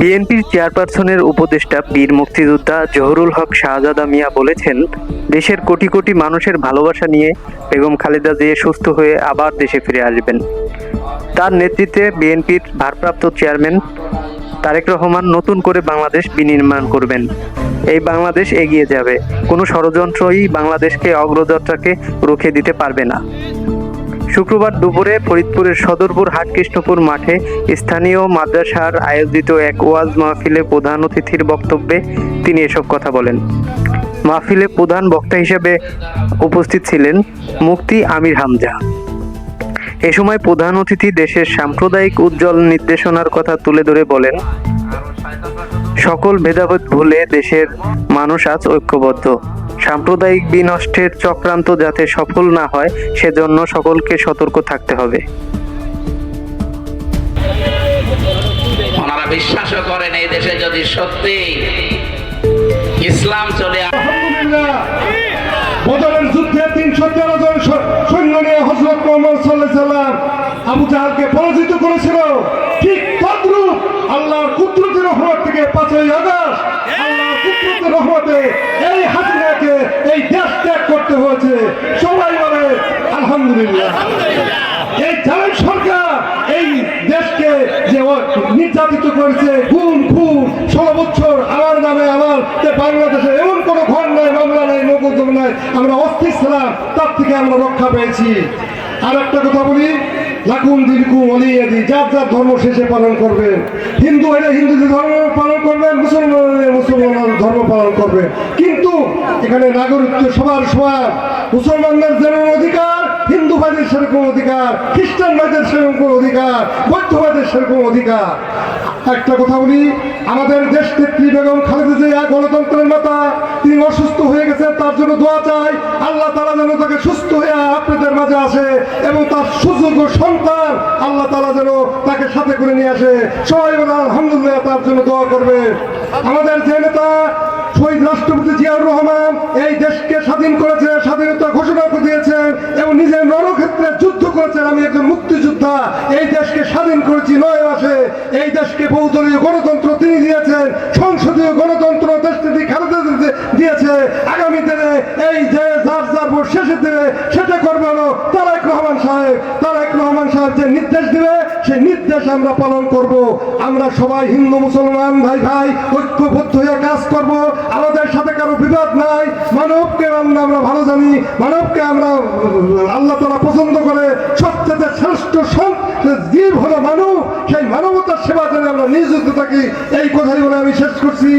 বিএনপির চেয়ারপারসনের উপদেষ্টা বীর মুক্তিযোদ্ধা জহরুল হক শাহজাদা মিয়া বলেছেন, দেশের কোটি কোটি মানুষের ভালোবাসা নিয়ে বেগম খালেদা জিয়া সুস্থ হয়ে আবার দেশে ফিরে আসবেন। তার নেতৃত্বে বিএনপির ভারপ্রাপ্ত চেয়ারম্যান তারেক রহমান নতুন করে বাংলাদেশ বিনির্মাণ করবেন। এই বাংলাদেশ এগিয়ে যাবে। কোনো ষড়যন্ত্রই বাংলাদেশকে অগ্রযাত্রাকে রুখে দিতে পারবে না। শুক্রবার দুপুরে ফরিদপুরের সদরপুর হাটকৃষ্ণপুর মাঠে স্থানীয় মাদ্রাসার আয়োজিত এক ওয়াজ মাহফিলে প্রধান অতিথির বক্তব্যে তিনি এসব কথা বলেন। মাহফিলে প্রধান বক্তা হিসেবে উপস্থিত ছিলেন মুফতি আমির হামজা। এ সময় প্রধান অতিথি দেশের সাম্প্রদায়িক উজ্জ্বল নির্দেশনার কথা তুলে ধরে বলেন, সকল ভেদাভেদ ভুলে দেশের মানুষ আজ ঐক্যবদ্ধ। সাম্প্রদায়িক বিনষ্টের চক্রান্ত যাতে সফল না হয় সেজন্য সকলকে সতর্ক থাকতে হবে। ওনারা বিশ্বাসও করেন এই দেশে যদি সত্যি ইসলাম চলে বদরের যুদ্ধে তিনশো তেরো জন সৈন্য নিয়ে হজরত মোহাম্মদ সাল্লাহ সাল্লাম আবু জাহালকে পরাজিত করেছিল। ঠিক তদ্রুপ আল্লাহর কুদরতের রহমত থেকে পাঁচই আগস্ট আল্লাহর কুদরতের রহমতে এই হাসিনাকে এই দেশ ত্যাগ করতে হয়েছে। সবাই বলে আলহামদুলিল্লাহ। এই জালেম সরকার এই দেশকে যে নির্যাতিত করেছে গুম খুন ষোলো বছর আমার নামে আমার যে বাংলাদেশে এমন কোনো ঘর নাই মামলা নাই মোকদ্দম নাই আমরা অস্থির ছিলাম তার থেকে আমরা রক্ষা পেয়েছি। আর একটা কথা বলি লাকুম দিলকু অলিয়াদি যার যার ধর্ম শেষে পালন করবেন হিন্দু হলে হিন্দুদের ধর্ম পালন করবেন মুসলমান মুসলমান ধর্ম পালন করবেন কিন্তু এখানে নাগরিকত্ব সবার সবার মুসলমানদের যেমন অধিকার হিন্দু ভাইদের সেরকম অধিকার খ্রিস্টান ভাইদের সেরকম অধিকার বৌদ্ধ ভাইদের সেরকম অধিকার। একটা কথা বলি, আমাদের দেশ নেত্রী বেগম খালেদা জিয়া গণতন্ত্রের মাতা, তিনি অসুস্থ হয়ে গেছে তার জন্য দোয়া চাই, আল্লাহ তালা যেন তাকে সুস্থ হয়ে আপনাদের মাঝে আসে এবং তার সুযোগ্য সন্তান আল্লাহ তালা যেন তাকে সাথে করে নিয়ে আসে। সবাই আলহামদুলিল্লাহ, তার জন্য দোয়া করবে। আমাদের যে নেতা শহীদ রাষ্ট্রপতি জিয়াউর রহমান এই দেশকে স্বাধীন করেছে, স্বাধীনতা ঘোষণা করে দিয়েছেন এবং নিজের রণক্ষেত্রে যুদ্ধ করেছেন আমি একজন মুক্তিযোদ্ধা। এই দেশকে স্বাধীন করেছি নয় মাসে। এই দেশকে বহুদলীয় গণতন্ত্র তিনি দিয়েছেন, সংসদীয় গণতন্ত্র দেশটি খালেদা দিয়েছে। আগামী দিনে এই যে যার যার শেষের দিনে সেটা করবে হলো তারেক রহমান সাহেব তারেক রহমান সাহেব যে নির্দেশ দিবে সেই নির্দেশ আমরা পালন করব। আমরা সবাই হিন্দু, মুসলমান, ভাই ভাই, ঐক্যবদ্ধ হয়ে কাজ করব। আমাদের সাথে কারও বিবাদ নাই। মানবকে আমরা আমরা ভালো জানি। মানবকে আমরা আল্লাহ তারা পছন্দ করে। সবচেয়ে শ্রেষ্ঠ জীব হলো মানব। সেই মানবতার সেবা যেন আমরা নিয়োজিত থাকি। এই কথাই বলে আমি শেষ করছি।